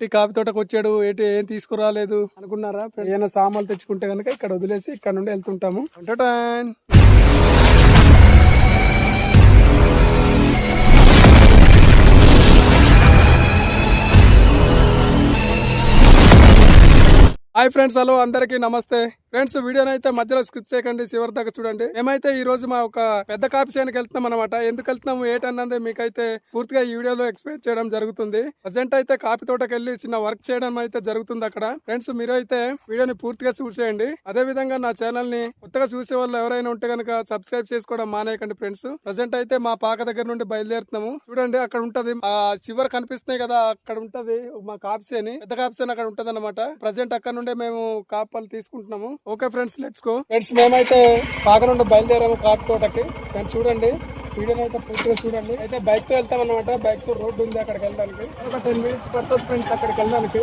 ఇటు కాపీ తోటకు వచ్చాడు ఏంటి ఏం తీసుకురాలేదు? అనుకున్నారా? ఏమైనా సామాన్లు తెచ్చుకుంటే కనుక ఇక్కడ వదిలేసి ఇక్కడ నుండి వెళ్తుంటాము. అంటటాన్. హాయ్ ఫ్రెండ్స్ హలో అందరికీ నమస్తే. ఫ్రెండ్స్ వీడియోని అయితే మధ్యలో స్కిప్ చేయకండి. చివరి దాకా చూడండి. మేమైతే ఈ రోజు మా ఒక పెద్ద కాఫీ చేయడానికి వెళ్తున్నాం అనమాట ఎందుకు వెళ్తున్నాము ఏంటన్నది మీకైతే పూర్తిగా ఈ వీడియోలో ఎక్స్ప్లెయిన్ చేయడం జరుగుతుంది. ప్రజెంట్ అయితే కాఫీ తోటకి వెళ్ళి చిన్న వర్క్ చేయడం అయితే జరుగుతుంది అక్కడ. ఫ్రెండ్స్ మీరు అయితే వీడియోని పూర్తిగా చూసేయండి. అదే విధంగా నా ఛానల్ని కొత్తగా చూసే వాళ్ళు ఎవరైనా ఉంటే కనుక సబ్స్క్రైబ్ చేసుకోవడం మానేయకండి ఫ్రెండ్స్ ప్రజెంట్ అయితే మా పాక దగ్గర నుండి బయలుదేరుతున్నాము. చూడండి అక్కడ ఉంటది. ఆ చివరి కనిపిస్తున్నాయి కదా అక్కడ ఉంటది మా కాప్సీ అని పెద్ద కాప్సీ అని అక్కడ ఉంటది అనమాట ప్రజెంట్ అక్కడ నుండే మేము కాపాలు తీసుకుంటున్నాము. Okay friends let's go friends మేమైతే పాక నుండి బయలుదేరాము కాపు తోటకి. దాన్ని చూడండి వీడియోని అయితే పూర్తిగా చూడండి. అయితే బైక్తో వెళ్తాం అనమాట బైక్తో రోడ్డు ఉంది అక్కడికి వెళ్ళడానికి ఒక టెన్ మినిట్స్ పడుతుంది ఫ్రెండ్స్ అక్కడికి వెళ్ళడానికి.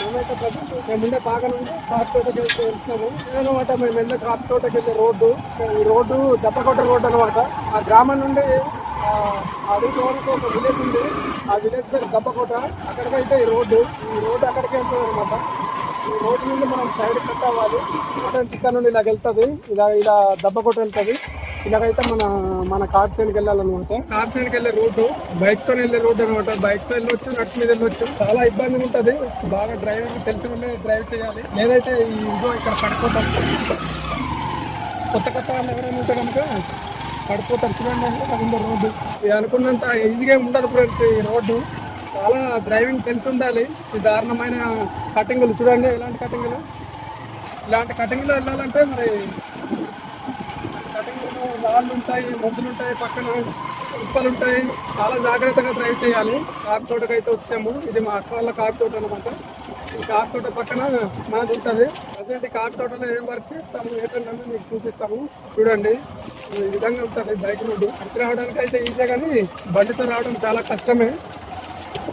మేమైతే ప్రజెంట్ మేము ఉండే పాక నుండి కాపు తోటకి వెళ్తున్నాము. ఇదనమాట మేము వెళ్ళే కాపు తోటకి వెళ్ళే రోడ్డు. ఈ రోడ్డు దెబ్బకొట్ట రోడ్డు అనమాట ఆ గ్రామం నుండి ఆ అడవి వరకు ఒక విలేజ్ ఉంది. ఆ విలేజ్ పేరు దెబ్బకోట అక్కడికైతే ఈ రోడ్డు ఈ రోడ్డు అక్కడికి వెళ్తుంది అనమాట రోడ్డు నుండి మనం సైడ్ కట్ అవ్వాలి మటన్ చికెన్ నుండి ఇలా వెళ్తుంది. ఇలా ఇలా దెబ్బకొట్ట వెళ్తుంది ఇలాగైతే మన మన కార్తీనికి వెళ్ళాలన్నమాట. కార్తీనికి వెళ్ళే రోడ్డు బైక్తో వెళ్ళే రోడ్డు అనమాట బైక్తో వెళ్ళొచ్చు నట్టు మీద వెళ్ళొచ్చు. చాలా ఇబ్బంది ఉంటుంది. బాగా డ్రైవింగ్ తెలిసి ఉండే డ్రైవ్ చేయాలి. లేదైతే ఈ ఇదిగో ఇక్కడ పడిపోతాం కొత్త కొత్త వాళ్ళు ఎవరైనా ఉంటే కనుక పడిపోతారు. చూడండి అది రోడ్డు. ఇది అనుకున్నంత ఈజీగా ఉండదు ఫ్రెండ్స్ ఈ రోడ్డు. చాలా డ్రైవింగ్ తెలిసి ఉండాలి. ఈ దారుణమైన కటింగులు చూడండి ఎలాంటి కటింగులు ఇలాంటి కటింగ్లో వెళ్ళాలంటే మరి కటింగ్లో రాళ్ళు ఉంటాయి మొద్దులు ఉంటాయి పక్కన ఉప్పలు ఉంటాయి. చాలా జాగ్రత్తగా డ్రైవ్ చేయాలి. కార్ తోటకైతే వచ్చాము. ఇది మా అక్క వాళ్ళ కార్ తోట అనమాట ఈ కార్ తోట పక్కన మనది ఉంటుంది. ప్రజెంట్ ఈ కార్ తోటలో ఏం వర్క్ చేస్తాము ఏంటంటే మీకు చూపిస్తాము. చూడండి. ఈ విధంగా ఉంటుంది బైక్ నుండి అక్కడ రావడానికి అయితే ఈజీ కానీ బండితో రావడం చాలా కష్టమే.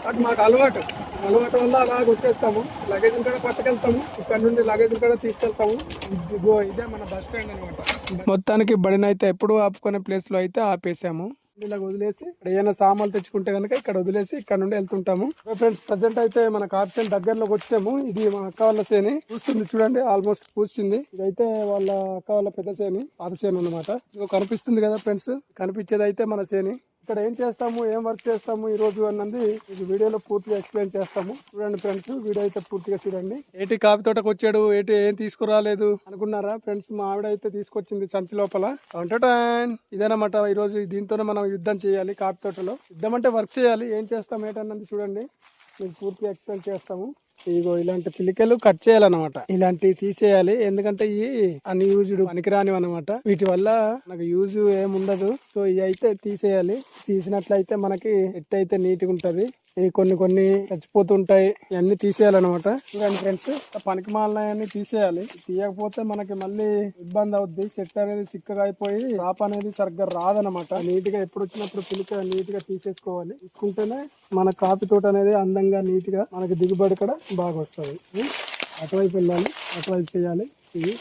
బట్ మాకు అలవాటు. అలవాటు వల్ల అలా వచ్చేస్తాము. లగేజ్ కూడా పట్టుకెళ్తాము. ఇక్కడ నుండి లగేజ్ కూడా తీసుకెళ్తాము. ఇదిగో ఇదే మన బస్ స్టాండ్ అనమాట మొత్తానికి బడిని అయితే ఎప్పుడు ఆపుకునే ప్లేస్లో అయితే ఆపేసాము. ఇలా వదిలేసి ఇక్కడ ఏమైనా సామాన్లు తెచ్చుకుంటే కనుక ఇక్కడ వదిలేసి ఇక్కడ నుండి వెళ్తుంటాము. ఫ్రెండ్స్ ప్రజెంట్ అయితే మన కార్చన్ దగ్గరలోకి వచ్చాము. ఇది మా అక్క వాళ్ళ సేని చూస్తుంది చూడండి ఆల్మోస్ట్ పూస్తుంది ఇదైతే వాళ్ళ అక్క వాళ్ళ పెద్ద సేని పాత సేను అనమాట కనిపిస్తుంది కదా ఫ్రెండ్స్ కనిపించేది అయితే మన సేని ఇక్కడ ఏం చేస్తాము ఏం వర్క్ చేస్తాము ఈ రోజు అన్నది ఇది వీడియోలో పూర్తిగా ఎక్స్ప్లెయిన్ చేస్తాము. చూడండి ఫ్రెండ్స్ వీడియో అయితే పూర్తిగా చూడండి. ఏటి కాపీ తోటకు వచ్చాడు ఏటి ఏం తీసుకురాలేదు? అనుకున్నారా ఫ్రెండ్స్ మా ఆవిడ అయితే తీసుకొచ్చింది సంచి లోపల. ఇదేనమాట ఈ రోజు దీంతోనే మనం యుద్ధం చేయాలి కాపీ తోటలో. యుద్ధం అంటే వర్క్ చేయాలి. ఏం చేస్తాం ఏంటన్నది చూడండి. మీకు పూర్తిగా ఎక్స్ప్లెయిన్ చేస్తాము. ఇగో ఇలాంటి పిలికలు కట్ చేయాలన్నమాట. ఇలాంటివి తీసేయాలి. ఎందుకంటే ఇవి అన్యూజ్డ్ పనికిరాని అనమాట వీటి వల్ల మనకు యూజ్ ఏముండదు. సో ఇవి అయితే తీసేయాలి. తీసినట్లయితే మనకి ఎట్ అయితే ఉంటుంది. ఇవి కొన్ని కొన్ని చచ్చిపోతుంటాయి ఇవన్నీ తీసేయాలన్నమాట. చూడండి ఫ్రెండ్స్ పనికి మాలన్నీ తీసేయాలి. తీయకపోతే మనకి మళ్ళీ ఇబ్బంది అవుద్ది చెట్టు అనేది చిక్కగా అయిపోయి రాప అనేది సరిగ్గా రాదనమాట నీట్గా ఎప్పుడు వచ్చినప్పుడు పిలిక నీట్గా తీసేసుకోవాలి. తీసుకుంటేనే మన కాఫీ తోట అనేది అందంగా నీట్గా మనకి దిగుబడి కూడా బాగా వస్తుంది. అటువైపు వెళ్ళాలి అటువైపు చేయాలి. ఇది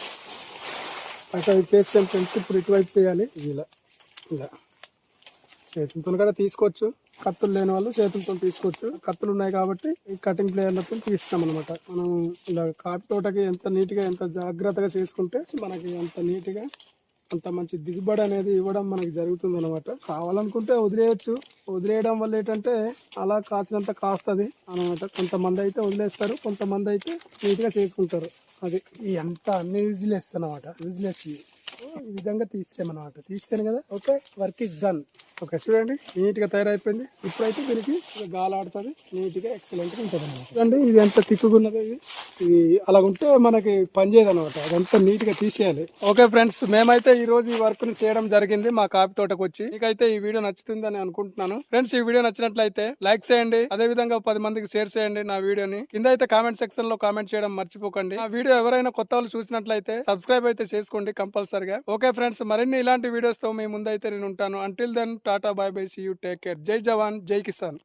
అటువైపు చేసాం ఫ్రెండ్స్ ఇప్పుడు ఇటువైపు చేయాలి. ఇలా. ఇలా. చేతులతో కూడా తీసుకోవచ్చు. కత్తులు లేని వాళ్ళు చేతులతో తీసుకోవచ్చు. కత్తులు ఉన్నాయి కాబట్టి ఈ కటింగ్ ప్లేయర్లతో తీస్తాం అనమాట మనం ఇలా కాఫీ తోటకి ఎంత నీట్గా ఎంత జాగ్రత్తగా చేసుకుంటే మనకి అంత నీట్గా అంత మంచి దిగుబడి అనేది ఇవ్వడం మనకి జరుగుతుంది అనమాట కావాలనుకుంటే వదిలేయచ్చు. వదిలేయడం వల్ల ఏంటంటే అలా కాసినంత కాస్తుంది అనమాట కొంతమంది అయితే వదిలేస్తారు కొంతమంది అయితే నీట్గా చేసుకుంటారు. అది ఎంత అన్ని యూజ్లెస్ అనమాట యూజ్లెస్ ఈ విధంగా తీసామన్నమాట తీసాను కదా? Okay work is done okay చూడండి నీట్గా తయారైపోయింది. ఇప్పుడైతే దీనికి గాలి ఆడుతుంది నీట్గా ఉంటుంది అనమాట చూడండి ఇది ఎంత తిక్కున్నదో ఇది. ఇది అలా ఉంటే మనకి పనిచేయదు అనమాట అదంతా నీట్గా తీసేయాలి. ఓకే ఫ్రెండ్స్ మేమైతే ఈ రోజు ఈ వర్క్ని చేయడం జరిగింది మా కాఫీ తోటకు వచ్చి మీకైతే ఈ వీడియో నచ్చుతుందని అనుకుంటున్నాను. ఫ్రెండ్స్ ఈ వీడియో నచ్చినట్లయితే లైక్ చేయండి అదే విధంగా పది మందికి షేర్ చేయండి నా వీడియోని. కింద అయితే కామెంట్ సెక్షన్లో కామెంట్ చేయడం మర్చిపోకండి. ఆ వీడియో ఎవరైనా కొత్త వాళ్ళు చూసినట్లయితే సబ్స్క్రైబ్ అయితే చేసుకోండి కంపల్సరిగా. ఓకే ఫ్రెండ్స్ మరిన్ని ఇలాంటి వీడియోస్తో మీ ముందైతే నేను ఉంటాను. Until then tata bye bye see you take care जय जवान जय किसान